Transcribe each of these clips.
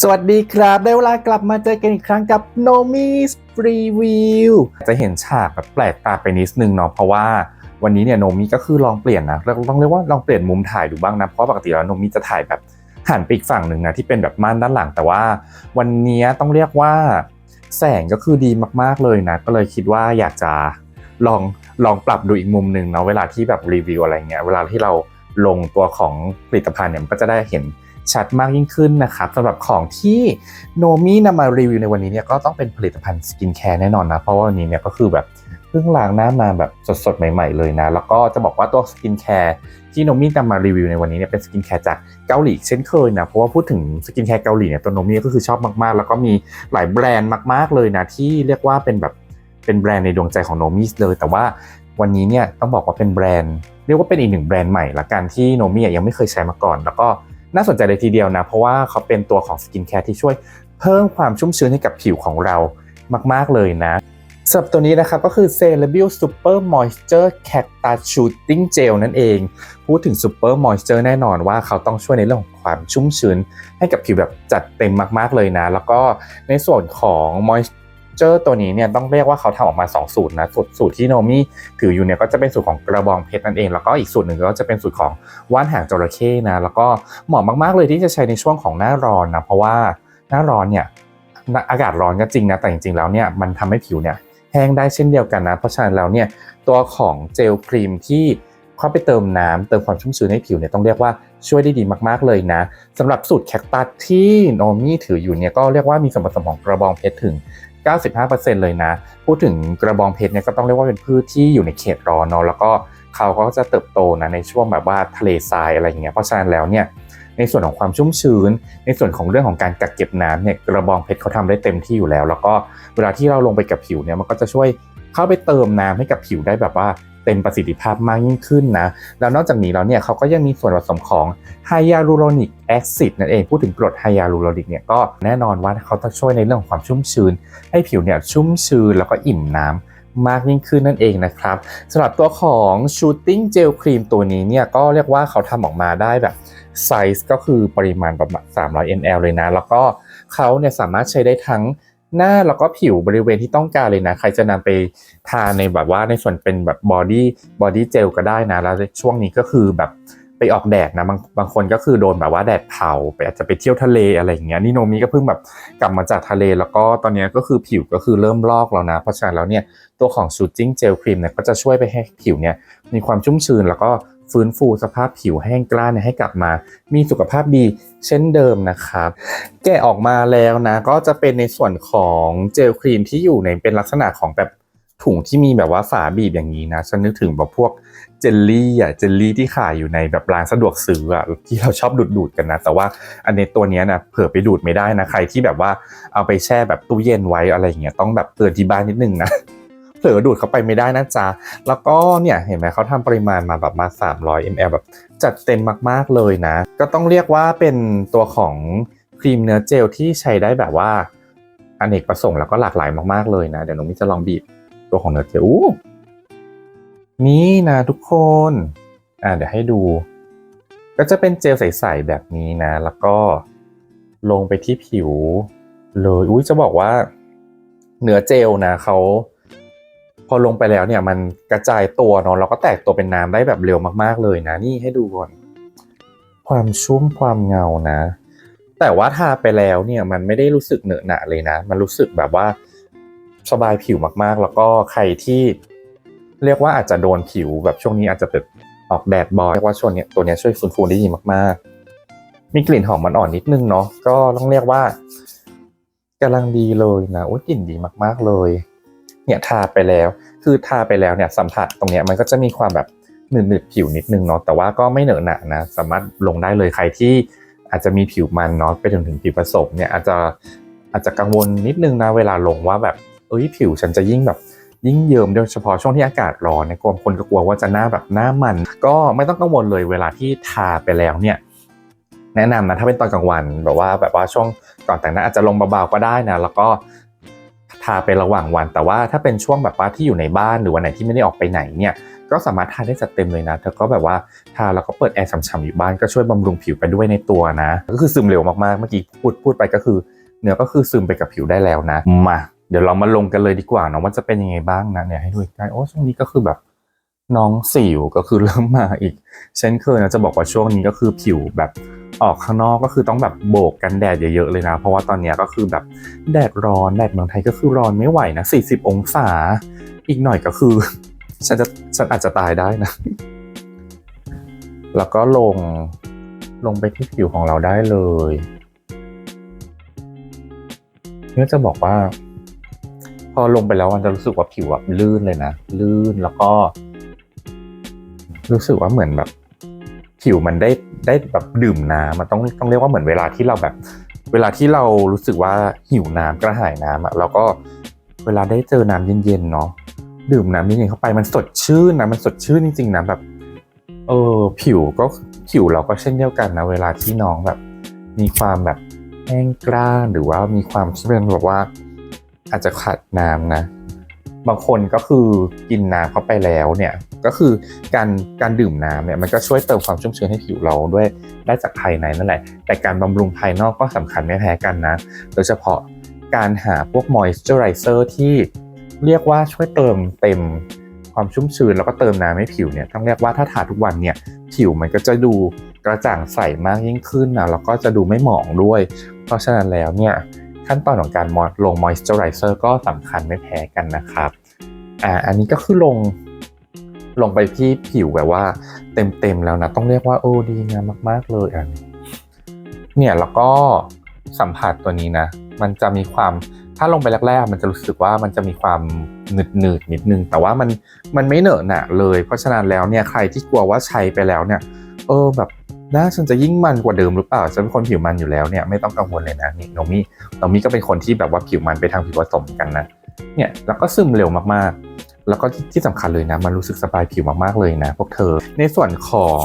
สวัสดีครับ ได้เวลากลับมาเจอกันอีกครั้งกับ Nomis Review จะเห็นฉากแบบแปลกตาไปนิดนึงเนาะเพราะว่าวันนี้เนี่ยโนมิก็คือลองเปลี่ยนนะเราต้องเรียกว่าลองเปลี่ยนมุมถ่ายดูบ้างนะเพราะปกติแล้วโนมิจะถ่ายแบบหันไปอีกฝั่งหนึ่งนะที่เป็นแบบม่านด้านหลัง แต่ว่าวันนี้ต้องเรียกว่าแสงก็คือดีมากๆเลยนะ ก็เลยคิดว่าอยากจะลองลองปรับดูอีกมุมหนึ่งเนาะเวลาที่แบบรีวิวอะไรเงี้ยเวลาที่เราลงตัวของผลิตภัณฑ์เนี่ยมันก็จะได้เห็น ชัดมากยิ่งขึ้นนะครับสำหรับของที่โนมินำมารีวิวในวันนี้เนี่ยก็ต้องเป็นผลิตภัณฑ์สกินแคร์แน่นอนนะ เพราะว่าวันนี้เนี่ยก็คือแบบเพิ่งล้างหน้ามาแบบสดๆ ใหม่ ๆ เลยนะ แล้วก็จะบอกว่าตัวสกินแคร์ที่โนมินำมารีวิวในวันนี้เนี่ยเป็นสกินแคร์จากเกาหลีเช่นเคยนะ เพราะว่าพูดถึงสกินแคร์เกาหลีเนี่ยตัวโนมิก็คือชอบมากๆ แล้วก็มีหลายแบรนด์มาก ๆเลยนะที่เรียกว่าเป็นแบบเป็นแบรนด์ในดวงใจของโนมิเลย แต่ว่าวันนี้เนี่ยต้องบอกว่าเป็นแบรนด์เรียกว่าเป็นอีกหนึ่งแบรนด์ใหม่ละกันที่โนมิยังไม่เคยใช้มาก่อน แล้วก็ น่าสนใจเลยทีเดียวนะ เพราะว่าเขาเป็นตัวของสกินแคร์ที่ช่วยเพิ่มความชุ่มชื้นให้กับผิวของเรามาก ๆ เลยนะสำหรับตัวนี้นะครับก็คือ c e l e b i l Super Moisture Cactus Shooting Gel นั่นเอง พูดถึง Super Moisture แน่นอนว่าเขาต้องช่วยในเรื่องของความชุ่มชื้น ให้กับผิวแบบจัดเต็มมาก ๆ เลยนะ แล้วก็ในส่วนของ Moisture เจอตัวนี้เนี่ยต้องเรียกว่าเขาทำออกมา2สูตรนะสูตรสูตรที่โนมี่ถืออยู่เนี่ยก็จะเป็นสูตรของกระบองเพชรนั่นเอง แล้วก็อีกสูตรหนึ่งก็จะเป็นสูตรของว่านหางจระเข้นะแล้วก็เหมาะมากๆเลยที่จะใช้ในช่วงของหน้าร้อนนะเพราะว่าหน้าร้อนเนี่ยอากาศร้อนก็จริงนะแต่จริงๆแล้วเนี่ยมันทำให้ผิวเนี่ยแห้งได้เช่นเดียวกันนะเพราะฉะนั้นแล้วเนี่ยตัวของเจลครีมที่เข้าไปเติมน้ำเติมความชุ่มชื้นให้ผิวเนี่ยต้องเรียกว่าช่วยได้ดีมากๆเลยนะสำหรับสูตรแคคตัสที่โนมี่ถืออยู่เนี่ยก็เรียกว่ามีส่วนผสมของกระบองเพชรถึง 95%เลยนะ พูดถึงกระบองเพชรเนี่ยก็ต้องเรียกว่าเป็นพืชที่อยู่ในเขตร้อนเนาะแล้วก็เขาก็จะเติบโตนะในช่วงแบบว่าทะเลทรายอะไรอย่างเงี้ยเพราะฉะนั้นแล้วเนี่ยในส่วนของความชุ่มชื้น ในส่วนของเรื่องของการกักเก็บน้ำเนี่ยกระบองเพชรเขาทำได้เต็มที่อยู่แล้ว แล้วก็เวลาที่เราลงไปกับผิวเนี่ยมันก็จะช่วยเข้าไปเติมน้ำให้กับผิวได้แบบว่า เต็มประสิทธิภาพมากยิ่งขึ้นนะ แล้วนอกจากนี้แล้วเนี่ยเขาก็ยังมีส่วนผสมของไฮยาลูโรนิกแอซิดนั่นเอง พูดถึงกรดไฮยาลูโรนิกเนี่ยก็แน่นอนว่าเขาจะช่วยในเรื่องของความชุ่มชื้น ให้ผิวเนี่ยชุ่มชื้นแล้วก็อิ่มน้ำมากยิ่งขึ้นนั่นเองนะครับสำหรับตัวของ Shooting Gel Cream ตัวนี้เนี่ยก็เรียกว่าเขาทำออกมาได้แบบไซส์ก็คือปริมาณประมาณ 300 ml เลยนะ แล้วก็เขาเนี่ยสามารถใช้ได้ทั้ง หน้าแล้วก็ผิวบริเวณที่ต้องการเลยนะ ใครจะนำไปทาในแบบว่าในส่วนเป็นแบบบอดี้บอดี้เจลก็ได้นะ แล้วช่วงนี้ก็คือแบบไปออกแดดนะบางบางคนก็คือโดนแบบว่าแดดเผาไปอาจจะไปเที่ยวทะเลอะไรอย่างเงี้ยนี่โนมีก็เพิ่งแบบกลับมาจากทะเล แล้วก็ตอนนี้ก็คือผิวก็คือเริ่มลอกแล้วนะ เพราะฉะนั้นแล้วเนี่ยตัวของชูจิ้งเจลครีมเนี่ยก็จะช่วยไปให้ผิวเนี่ยมีความชุ่มชื้นแล้วก็ ฟื้นฟูสภาพผิวแห้งกร้านให้กลับมา มีสุขภาพดีเช่นเดิมนะครับ แกะออกมาแล้วนะก็จะเป็นในส่วนของเจลครีมที่อยู่ในเป็นลักษณะของแบบถุงที่มีแบบว่าฝาบีบอย่างนี้นะ ฉันนึกถึงแบบพวกเจลลี่อะเจลลี่ที่ขายอยู่ในแบบร้านสะดวกซื้ออะที่เราชอบดูดดูดกันนะ แต่ว่าอันในตัวนี้นะเผื่อไปดูดไม่ได้นะ ใครที่แบบว่าเอาไปแช่แบบตู้เย็นไว้อะไรอย่างเงี้ยต้องแบบเตือนที่บ้านนิดนึงนะ ลอดูดเข้าไปไม่ได้นะจ๊ะ แล้วก็เนี่ยเห็นไหมเขาทำปริมาณมาแบบมา 300 ml แบบจัดเต็มมากๆเลยนะ ก็ต้องเรียกว่าเป็นตัวของครีมเนื้อเจลที่ใช้ได้แบบว่าอเนกประสงค์แล้วก็หลากหลายมากๆเลยนะ เดี๋ยวน้องมิจะลองบีบตัวของเนื้อเจลอู้นี่นะทุกคน อ่าเดี๋ยวให้ดู ก็จะเป็นเจลใสๆแบบนี้นะ แล้วก็ลงไปที่ผิว เลย อุ้ยจะบอกว่าเนื้อเจลนะเขา พอลงไปแล้วเนี่ยมันกระจายตัวเนาะแล้วก็แตกตัวเป็นน้ำได้แบบเร็วมากๆเลยนะนี่ให้ดูก่อน ความชุ่มความเงานะ แต่ว่าทาไปแล้วเนี่ยมันไม่ได้รู้สึกเหนอะหนะเลยนะ มันรู้สึกแบบว่าสบายผิวมากๆ แล้วก็ใครที่เรียกว่าอาจจะโดนผิวแบบช่วงนี้อาจจะแบบออกแดดบ่อยเรียกว่าช่วงนี้ตัวนี้ช่วยฟื้นฟูได้ดีมากๆ มีกลิ่นหอมมันอ่อนนิดนึงเนาะก็ต้องเรียกว่ากำลังดีเลยนะโอ้ยกลิ่นดีมากๆเลย เนี่ยทาไปแล้ว คือทาไปแล้วเนี่ยสัมผัสตรงเนี้ยมันก็จะมีความแบบหนืดๆผิวนิดนึงเนาะแต่ว่าก็ไม่เหนอะหนะนะสามารถลงได้เลยใครที่อาจจะมีผิวมันเนาะไปถึงถึงผิวผสมเนี่ยอาจจะอาจจะกังวลนิดนึงนะเวลาลงว่าแบบเอ้ยผิวฉันจะยิ่งแบบยิ่งเยิมโดยเฉพาะช่วงที่อากาศร้อนเนี่ยคนก็กลัวว่าจะหน้าแบบหน้ามัน ก็ไม่ต้องกังวลเลยเวลาที่ทาไปแล้วเนี่ยแนะนำนะถ้าเป็นตอนกลางวันแบบว่าแบบว่าช่วงก่อนแต่งหน้าอาจจะลงเบาๆก็ได้นะแล้วก็ ทาไประหว่างวัน แต่ว่าถ้าเป็นช่วงแบบว่าที่อยู่ในบ้านหรือวันไหนที่ไม่ได้ออกไปไหนเนี่ยก็สามารถทาได้จัดเต็มเลยนะเธอก็แบบว่าทาแล้วก็เปิดแอร์ฉ่ำๆอยู่บ้านก็ช่วยบำรุงผิวไปด้วยในตัวนะ ก็คือซึมเร็วมากๆเมื่อกี้พูดพูดไปก็คือเนื้อก็คือซึมไปกับผิวได้แล้วนะมาเดี๋ยวเรามาลงกันเลยดีกว่าเนาะว่าจะเป็นยังไงบ้างนะเนี่ยให้ดูใกล้ๆโอ้ช่วงนี้ก็คือแบบน้องสิวก็คือเริ่มมาอีก เช่นเคยนะจะบอกว่าช่วงนี้ก็คือผิวแบบ ออกข้างนอกก็คือต้องแบบโบกกันแดดเยอะๆเลยนะ เพราะว่าตอนนี้ก็คือแบบแดดร้อนแดดเมืองไทยก็คือร้อนไม่ไหวนะ 40 องศา อีกหน่อยก็คือ ฉันจะฉันอาจจะตายได้นะ แล้วก็ลงลงไปที่ผิวของเราได้เลยเนี่ยจะบอกว่า พอลงไปแล้วมันจะรู้สึกว่าผิวแบบลื่นเลยนะ ลื่นแล้วก็ รู้สึกว่าเหมือนแบบ ผิวมันได้ ได้แบบดื่มน้ำมันต้องต้องเรียกว่าเหมือนเวลาที่เราแบบ เวลาที่เรารู้สึกว่าหิวน้ำกระหายน้ำอะแล้วก็เวลาได้เจอน้ำเย็นๆเนาะดื่มน้ำเย็นๆเข้าไปมันสดชื่นนะมันสดชื่นจริงๆนะแบบ เออผิวก็ผิวเราก็เช่นเดียวกันนะเวลาที่น้องแบบ มีความแบบแห้งกร้านหรือว่ามีความที่เป็นแบบว่า อาจจะขาดน้ำนะ บางคนก็คือกินน้ำเข้าไปแล้วเนี่ยก็คือการการดื่มน้ำเนี่ยมันก็ช่วยเติมความชุ่มชื้นให้ผิวเราด้วยได้จากภายในนั่นแหละ แต่การบำรุงภายนอกก็สำคัญไม่แพ้กันนะ โดยเฉพาะการหาพวกมอยส์เจอไรเซอร์ที่เรียกว่าช่วยเติมเต็มความชุ่มชื้นแล้วก็เติมน้ำให้ผิวเนี่ยต้องเรียกว่าถ้าทาทุกวันเนี่ยผิวมันก็จะดูกระจ่างใสมากยิ่งขึ้นนะแล้วก็จะดูไม่หมองด้วย เพราะฉะนั้นแล้วเนี่ย ขั้นตอนของการลงมอยส์เจอไรเซอร์ก็สำคัญไม่แพ้กันนะครับอ่าอันนี้ก็คือลงลงไปที่ผิวแบบว่าเต็มๆแล้วนะต้องเรียกว่าโอ้ดีงามมาก ๆ เลยอันนี้เนี่ยแล้วก็สัมผัสตัวนี้นะ มันจะมีความถ้าลงไปแรกๆ มันจะรู้สึกว่ามันจะมีความหนืดหนืดๆนิดนึง แต่ว่ามันมันไม่เหนอะหนะเลย เพราะฉะนั้นแล้วเนี่ยใครที่กลัวว่าใช้ไปแล้วเนี่ย เออแบบ น่าฉันจะยิ่งมันกว่าเดิมหรือเปล่าฉันเป็นคนผิวมันอยู่แล้วเนี่ยไม่ต้องกังวลเลยนะนี่โนมี่โนมี่ก็เป็นคนที่แบบว่าผิวมันไปทางผิวผสมกันนะเนี่ยแล้วก็ซึมเร็วมากๆ แล้วก็ที่สำคัญเลยนะ มันรู้สึกสบายผิวมากๆเลยนะ พวกเธอในส่วนของ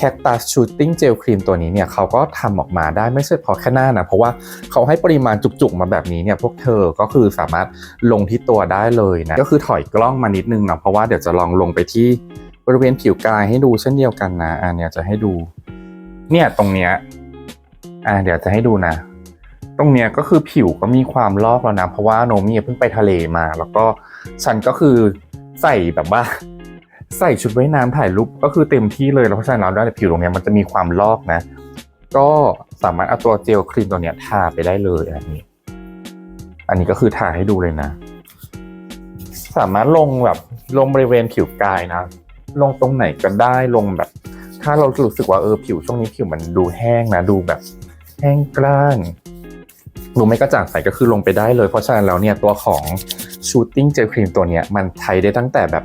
Cactus Shooting Gel Cream ตัวนี้เนี่ยเขาก็ทำออกมาได้ไม่ใช่พอแค่หน้านะ เพราะว่าเขาให้ปริมาณจุกๆมาแบบนี้เนี่ยพวกเธอก็คือสามารถลงที่ตัวได้เลยนะ ก็คือถอยกล้องมานิดนึงนะเพราะว่าเดี๋ยวจะลองลงไปที่ ริเวณผิวกายให้ดูเช่นเดียวกันนะอันเนี้ยจะให้ดู เนี่ยตรงเนี้ยอ่าเดี๋ยวจะให้ดูนะ ตรงเนี้ยก็คือผิวก็มีความลอกแล้วนะ เพราะว่าโนมี่เพิ่งไปทะเลมา แล้วก็ฉันก็คือใส่แบบว่า ใส่ชุดว่ายน้ำถ่ายรูปก็คือเต็มที่เลยแล้วเพราะฉะนั้นแล้วด้วยผิวตรงเนี้ยมันจะมีความลอกนะ ก็สามารถเอาตัวเจลครีมตัวเนี้ยทาไปได้เลยอันนี้ อันนี้ก็คือทาให้ดูเลยนะ สามารถลงแบบลงบริเวณผิวกายนะ ลงตรงไหนก็ได้ลงแบบ ถ้าเรารู้สึกว่าเออผิวช่วงนี้ผิวมันดูแห้งนะดูแบบ แห้งกร้านดูไม่กระจ่างใสก็คือลงไปได้เลย เพราะฉะนั้นแล้วเนี่ยตัวของ Shooting Gel Cream ตัวเนี้ยมันใช้ได้ตั้งแต่แบบ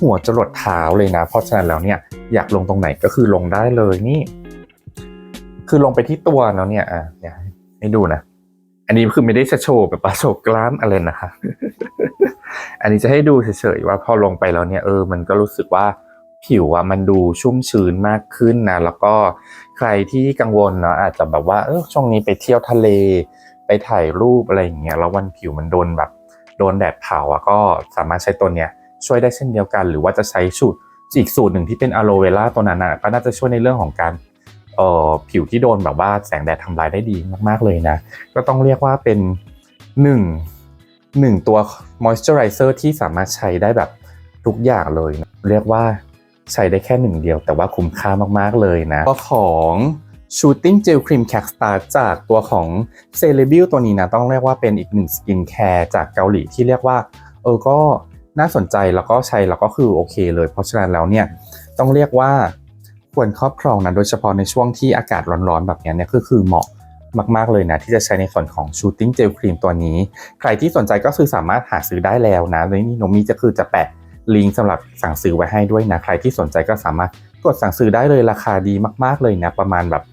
หัวจรดเท้าเลยนะ เพราะฉะนั้นแล้วเนี่ยอยากลงตรงไหนก็คือลงได้เลยนี่ คือลงไปที่ตัวแล้วเนี่ยอะเนี่ยให้ดูนะ อันนี้คือไม่ได้จะโชว์แบบโชว์กล้ามอะไรนะคะ อันนี้จะให้ดูเฉยๆว่าพอลงไปแล้วเนี่ยเออมันก็รู้สึกว่าผิวอะมันดูชุ่มชื้นมากขึ้นนะแล้วก็ใครที่กังวลเนาะอาจจะแบบว่าเออช่วงนี้ไปเที่ยวทะเล ไปถ่ายรูปอะไรอย่างเงี้ยแล้ววันผิวมันโดนแบบโดนแดดเผาอะก็สามารถใช้ตัวเนี้ยช่วยได้เช่นเดียวกัน หรือว่าจะใช้สูตรอีกสูตรหนึ่งที่เป็นอะโลเวล่าตัวนั้นอะก็น่าจะช่วยในเรื่องของการเอ่อผิวที่โดนแบบว่าแสงแดดทำลายได้ดีมากๆเลยนะ ก็ต้องเรียกว่าเป็นหนึ่ง หนึ่งตัวมอยส์เจอไรเซอร์ที่สามารถใช้ได้แบบทุกอย่างเลยนะเรียกว่าใช้ได้แค่หนึ่งเดียว แต่ว่าคุ้มค่ามาก ๆ เลยนะก็ของ Shooting Gel Cream c a c s t a r จากตัวของ c e l e b i l ตัวนี้นะต้องเรียกว่าเป็นอีกหนึ่งสกินแคร์จากเกาหลีที่เรียกว่า เออก็น่าสนใจแล้วก็ใช้แล้วก็คือโอเคเลย เพราะฉะนั้นแล้วเนี่ยต้องเรียกว่าควรครอบครองนะโดยเฉพาะในช่วงที่อากาศร้อนๆแบบนี้เนี่ยก็คือเหมาะ มาก ๆ เลยนะ ที่จะใช้ในส่วนของ Shooting Gel Cream ตัวนี้ ใครที่สนใจก็คือสามารถหาซื้อได้แล้วนะในนี่โนมีจะคือจะแปะลิงก์สำหรับสั่งซื้อไว้ให้ด้วยนะ ใครที่สนใจก็สามารถกดสั่งซื้อได้เลยราคาดีมาก ๆ เลยนะ ประมาณแบบ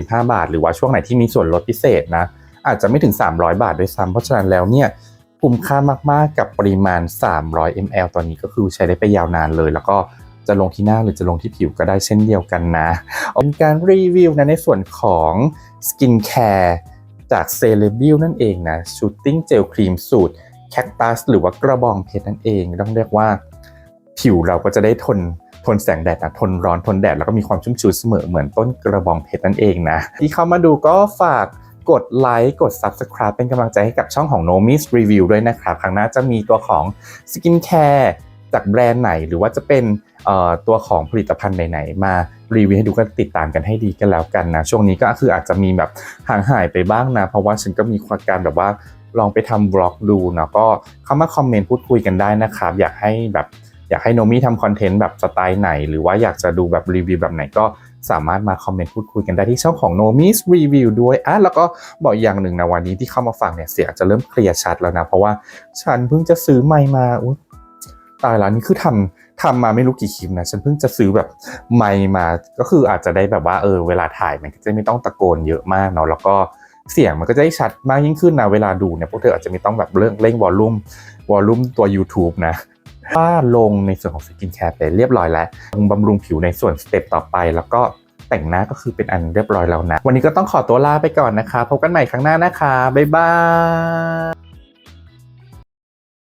345 บาท หรือว่าช่วงไหนที่มีส่วนลดพิเศษนะ อาจจะไม่ถึง 300 บาทด้วยซ้ำเพราะฉะนั้นแล้วเนี่ยคุ้มค่ามาก ๆ กับปริมาณ 300 ml ตอนนี้ก็คือใช้ได้ไปยาวนานเลย แล้วก็ จะลงที่หน้าหรือจะลงที่ผิวก็ได้เช่นเดียวกันนะเป็นการรีวิวนะในส่วนของสกินแคร์จากเซเลบิลนั่นเองนะ Shooting Gel Cream สูตรแคคตัสหรือว่ากระบองเพชรนั่นเองต้องเรียกว่า ผิวเราก็จะได้ทนทนแสงแดดนะทนร้อนทนแดดแล้วก็มีความชุ่มชื้นเสมอเหมือนต้นกระบองเพชรนั่นเองนะที่เข้ามาดูก็ฝากกดไลค์กด Subscribe เป็นกำลังใจให้กับช่องของ Nomis Review ด้วยนะครับ ครั้งหน้าจะมีตัวของสกินแคร์จากแบรนด์ไหนหรือว่าจะเป็น ตัวของผลิตภัณฑ์ไหนๆมารีวิวให้ดูกันติดตามกันให้ดีกันแล้วกันนะช่วงนี้ก็คืออาจจะมีแบบห่างหายไปบ้างนะ เพราะว่าฉันก็มีความการแบบว่าลองไปทำบล็อกดูเนาะก็เข้ามาคอมเมนต์พูดคุยกันได้นะครับ อยากให้แบบอยากให้โนมี่ทำคอนเทนต์แบบสไตล์ไหน หรือว่าอยากจะดูแบบรีวิวแบบไหนก็สามารถมาคอมเมนต์พูดคุยกันได้ที่ช่องของ Nomis Review ด้วยอะแล้วก็บอกอย่างหนึ่งนะวันนี้ที่เข้ามาฟังเนี่ยเสียงจะเริ่มเคลียร์ชัดแล้วนะ เพราะว่าฉันเพิ่งจะซื้อไมค์มาอุ๊ย ตายแล้วนี่คือทำทำมาไม่รู้กี่คลิปนะฉันเพิ่งจะซื้อแบบไมค์มา ก็คืออาจจะได้แบบว่าเออเวลาถ่ายมันก็จะไม่ต้องตะโกนเยอะมากเนาะแล้วก็เสียงมันก็จะได้ชัดมากยิ่งขึ้นนะเวลาดูเนี่ยพวกเธออาจจะไม่ต้องแบบเร่งเร่งวอลลุ่มวอลลุ่มตัว YouTube นะว่าลงในส่วนของสกินแคร์ไปเรียบร้อยแล้วบำรุงผิวในส่วนสเต็ปต่อไป แล้วก็แต่งหน้าก็คือเป็นอันเรียบร้อยแล้วนะ วันนี้ก็ต้องขอตัวลาไปก่อนนะคะ พบกันใหม่ครั้งหน้านะคะ บ๊ายบาย